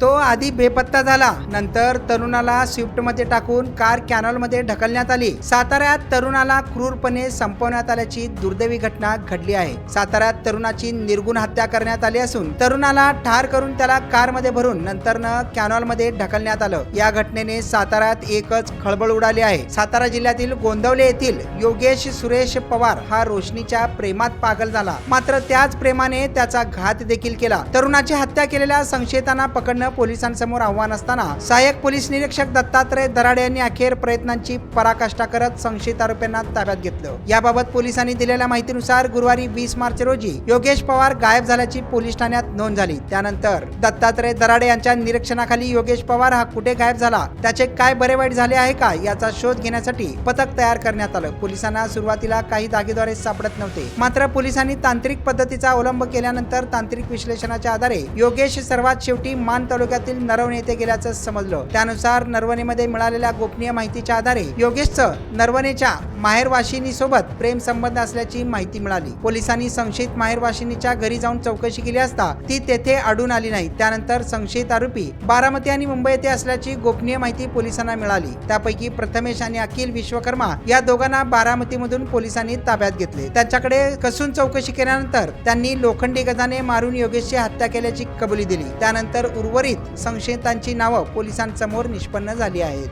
तो आधी बेपत्ता झाला. नंतर तरुणाला स्विफ्टमध्ये टाकून कार कॅनॉलमध्ये ढकलण्यात आली. साताऱ्यात तरुणाला क्रूरपणे संपवण्यात आल्याची दुर्दैवी घटना घडली आहे. साताऱ्यात तरुणाची निर्गुण हत्या करण्यात आली असून तरुणाला ठार करून त्याला कारमध्ये भरून नंतरनं कॅनॉलमध्ये ढकलण्यात आलं. या घटनेने साताऱ्यात एकच खळबळ उडाली आहे. सातारा जिल्ह्यातील गोंदवले येथील योगेश सुरेश पवार हा रोशनीच्या प्रेमात पागल झाला. मात्र त्याच प्रेमाने त्याचा घात देखील केला. तरुणाची हत्या केलेल्या संशयितांना पकडणं पोलिसांसमोर आव्हान असताना सहाय्यक पोलीस निरीक्षक दत्तात्रय दराडे यांनी अखेर प्रयत्नांची पराकाष्ठा करत संशयित आरोपींना ताब्यात घेतलं. याबाबत पोलिसांनी दिलेल्या माहितीनुसार गुरुवारी वीस मार्च रोजी योगेश पवार गायब झाल्याची पोलीस ठाण्यात नोंद झाली. त्यानंतर दत्तात्रय दराडे यांच्या निरीक्षणाखाली योगेश पवार हा कुठे गायब झाला त्याचे काय बरे वाईट झाले आहे का याचा शोध घेण्यासाठी पथक तयार करण्यात आलं. पोलिसांना सुरुवातीला काही दागेद्वारे सापडत नव्हते. मात्र पोलिसांनी तांत्रिक पद्धतीचा अवलंब केल्यानंतर तांत्रिक विश्लेषणाच्या आधारे योगेश सर्वात शेवटी मान तालुक्यातील नरवणे येथे गेल्याचं समजलं. त्यानुसार नरवणेमध्ये मिळालेल्या गोपनीय माहितीच्या आधारे योगेशचं नरवणेच्या माहेरवाशिनीसोबत प्रेम संबंध असल्याची माहिती मिळाली. पोलिसांनी संशयित माहेरवाशिनीच्या घरी जाऊन चौकशी केली असता ती तेथे आढळून आली नाही. त्यानंतर संशयित आरोपी बारामती आणि मुंबई येथे असल्याची गोपनीय माहिती पोलिसांना मिळाली. त्यापैकी प्रथमेश आणि अखिल विश्वकर्मा या दोघांना बारामतीमधून पोलिसांनी ताब्यात घेतले. त्यांच्याकडे कसून चौकशी केल्यानंतर त्यांनी लोखंडी गजाने मारून योगेशची हत्या केल्याची कबुली दिली. त्यानंतर उर्वरित संशयितांची नावं पोलिसांसमोर निष्पन्न झाली आहेत.